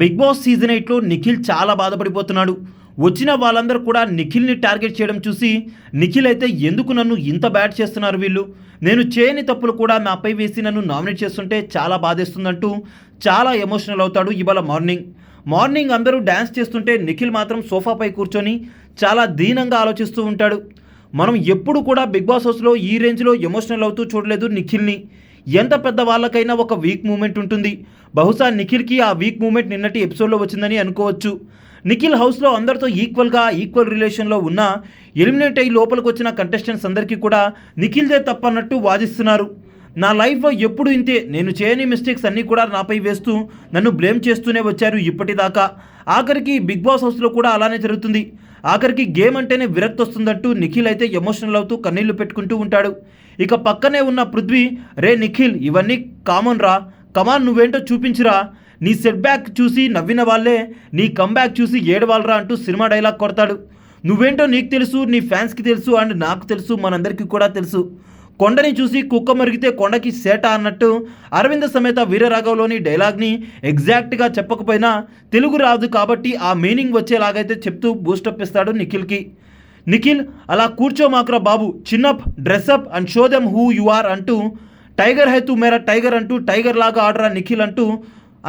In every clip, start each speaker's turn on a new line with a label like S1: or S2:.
S1: Big boss season ఎయిట్లో నిఖిల్ చాలా బాధపడిపోతున్నాడు. వచ్చిన వాళ్ళందరూ కూడా నిఖిల్ని టార్గెట్ చేయడం చూసి నిఖిల్ అయితే ఎందుకు నన్ను ఇంత బ్యాడ్ చేస్తున్నారు వీళ్ళు? నేను చేయని తప్పులు కూడా నాపై వేసి నన్ను నామినేట్ చేస్తుంటే చాలా బాధేస్తుందంటూ చాలా ఎమోషనల్ అవుతాడు ఇవాళ మార్నింగ్. మార్నింగ్ అందరూ డ్యాన్స్ చేస్తుంటే నిఖిల్ మాత్రం సోఫాపై కూర్చొని చాలా దీనంగా ఆలోచిస్తూ ఉంటాడు. మనం ఎప్పుడు కూడా బిగ్ బాస్ హౌస్లో ఈ రేంజ్లో ఎమోషనల్ అవుతూ చూడలేదు నిఖిల్ని. ఎంత పెద్ద వాళ్ళకైనా ఒక వీక్ మూమెంట్ ఉంటుంది. బహుశా నిఖిల్కి ఆ వీక్ మూమెంట్ నిన్నటి ఎపిసోడ్లో వచ్చిందని అనుకోవచ్చు. నిఖిల్ హౌస్లో అందరితో ఈక్వల్గా ఈక్వల్ రిలేషన్లో ఉన్న ఎలిమినేట్ అయ్యి లోపలికి వచ్చిన కంటెస్టెంట్స్ అందరికీ కూడా నిఖిల్దే తప్పన్నట్టు వాదిస్తున్నారు. నా లైఫ్లో ఎప్పుడు ఇంతే నేను చేయని మిస్టేక్స్ అన్నీ కూడా నాపై వేస్తూ నన్ను బ్లేమ్ చేస్తూనే వచ్చారు ఇప్పటిదాకా. ఆఖరికి బిగ్ బాస్ హౌస్లో కూడా అలానే జరుగుతుంది. ఆఖరికి గేమ్ అంటేనే విరక్తి వస్తుందంటూ నిఖిల్ అయితే ఎమోషనల్ అవుతూ కన్నీళ్ళు పెట్టుకుంటూ ఉంటాడు. ఇక పక్కనే ఉన్న పృథ్వీ రే నిఖిల్ ఇవన్నీ కామన్ రా. కమాన్ నువ్వేంటో చూపించురా. నీ సెట్ బ్యాక్ చూసి నవ్విన వాళ్ళే నీ కమ్బ్యాక్ చూసి ఏడవాలరా అంటూ సినిమా డైలాగ్ కొడతాడు. నువ్వేంటో నీకు తెలుసు నీ ఫ్యాన్స్కి తెలుసు అండ్ నాకు తెలుసు మనందరికీ కూడా తెలుసు. కొండని చూసి కుక్క మరిగితే కొండకి సేట అన్నట్టు అరవింద సమేత వీరరాఘవలోని డైలాగ్ని ఎగ్జాక్ట్గా చెప్పకపోయినా తెలుగు రాదు కాబట్టి ఆ మీనింగ్ వచ్చేలాగైతే చెప్తూ బూస్టప్ ఇస్తాడు నిఖిల్కి. నిఖిల్ అలా కూర్చోమాకురా బాబు chin up dress up and show them who you are అంటూ టైగర్ హై తూ మేరా టైగర్ అంటూ టైగర్ లాగా ఆడరా నిఖిల్ అంటూ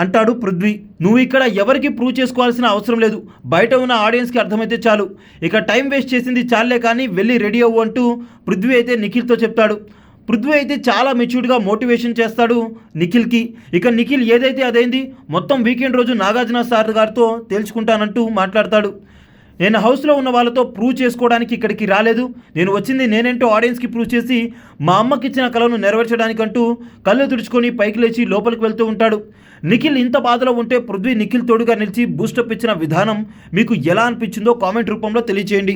S1: అంటాడు పృథ్వీ నువ్వు ఇక్కడ ఎవరికి ప్రూవ్ చేసుకోవాల్సిన అవసరం లేదు. బయట ఉన్న ఆడియన్స్కి అర్థమైతే చాలు. ఇక టైం వేస్ట్ చేసింది చాలే కానీ వెళ్ళి రెడీ అవ్వు అంటూ పృథ్వీ అయితే నిఖిల్తో చెప్తాడు. పృథ్వీ అయితే చాలా మెచ్యూర్డ్గా మోటివేషన్ చేస్తాడు నిఖిల్కి. ఇక నిఖిల్ ఏదైతే అదైంది మొత్తం వీకెండ్ రోజు నాగార్జున సార్ గారితో తేల్చుకుంటానంటూ మాట్లాడతాడు. నేను హౌస్లో ఉన్న వాళ్ళతో ప్రూవ్ చేసుకోవడానికి ఇక్కడికి రాలేదు. నేను వచ్చింది నేనేంటో ఆడియన్స్కి ప్రూవ్ చేసి మా అమ్మకి ఇచ్చిన కలను నెరవేర్చడానికంటూ కళ్ళు తుడుచుకొని పైకి లేచి లోపలికి వెళ్తూ ఉంటాడు. నిఖిల్ ఇంత బాధలో ఉంటే పృథ్వీ నిఖిల్ తోడుగా నిలిచి బూస్టప్ ఇచ్చిన విధానం మీకు ఎలా అనిపించిందో కామెంట్ రూపంలో తెలియచేయండి.